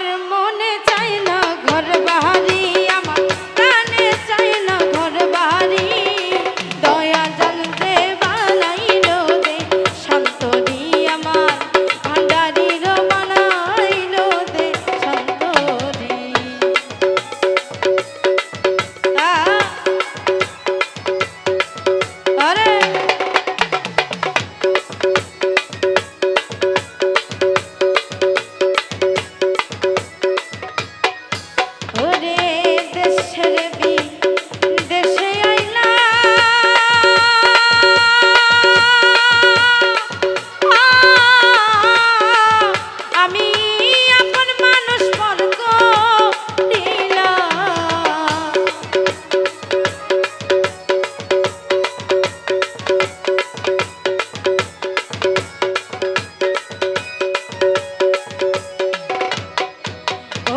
আমার মনে চাই না ঘর বাহারি আমার প্রাণে চাই না ঘর বাহারি দয়া জানতে বানাই রোদে শান্তরি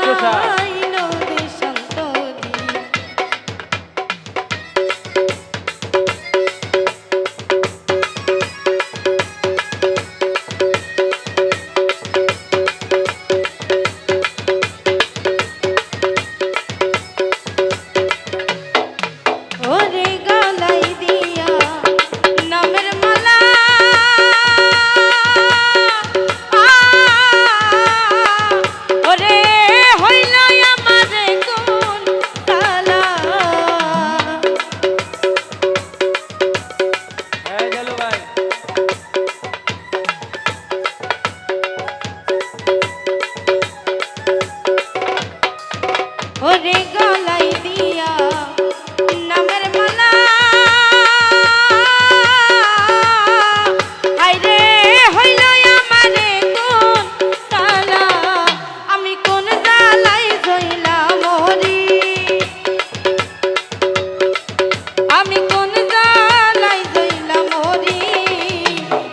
就是。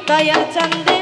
Kaya Chande.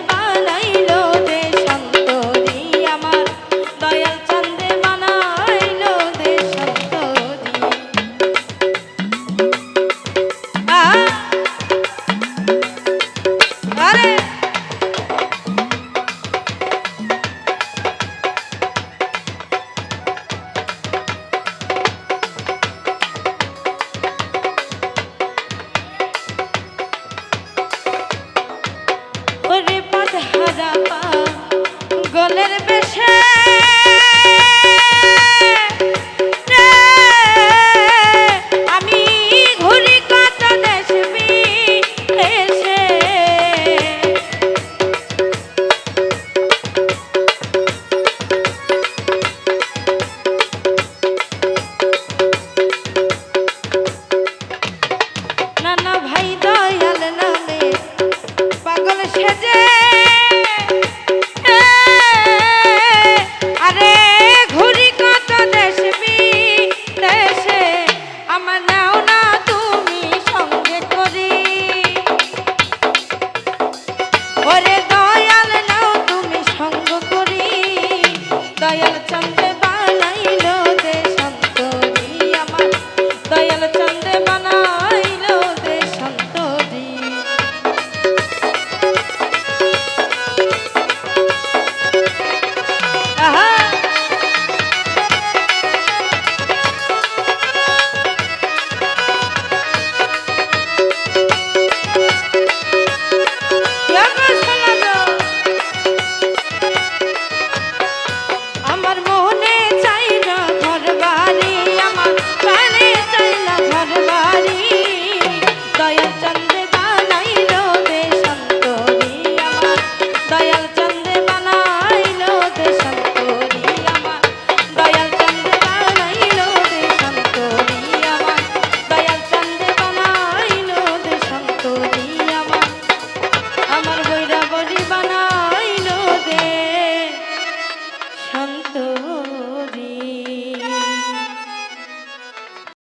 পাগল সেজে